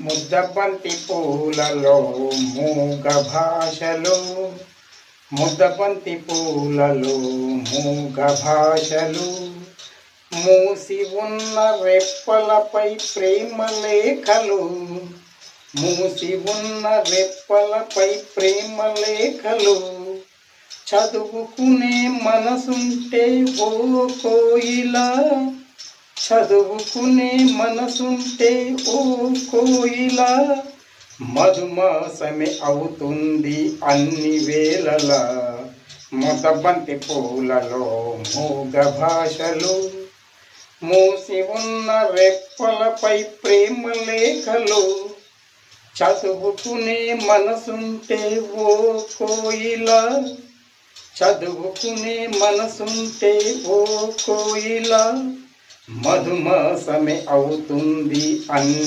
ముద్దబంతి పూలలో మూగ భాషలు. ముద్దబంతి పూలలో మూగ భాషలు. మూసి ఉన్న రెప్పలపై ప్రేమ లేఖలు. మూసి ఉన్న రెప్పలపై ప్రేమ లేఖలు. చదువుకునే మనసుంటే ఓ కోయిలా. చదువుకునే మనసుంటే ఓ కోయిలా మధుమాసమే అవుతుంది అన్ని వేళలా. మొదబంతి పూలలో మూగ భాషలు మూసి ఉన్న రెప్పలపై ప్రేమ లేఖలు. చదువుకునే మనసుంటే ఓ కోయిలా చదువుకునే మనసుంటే ఓ కోయిలా మధుమాసమే అవుతుంది అన్ని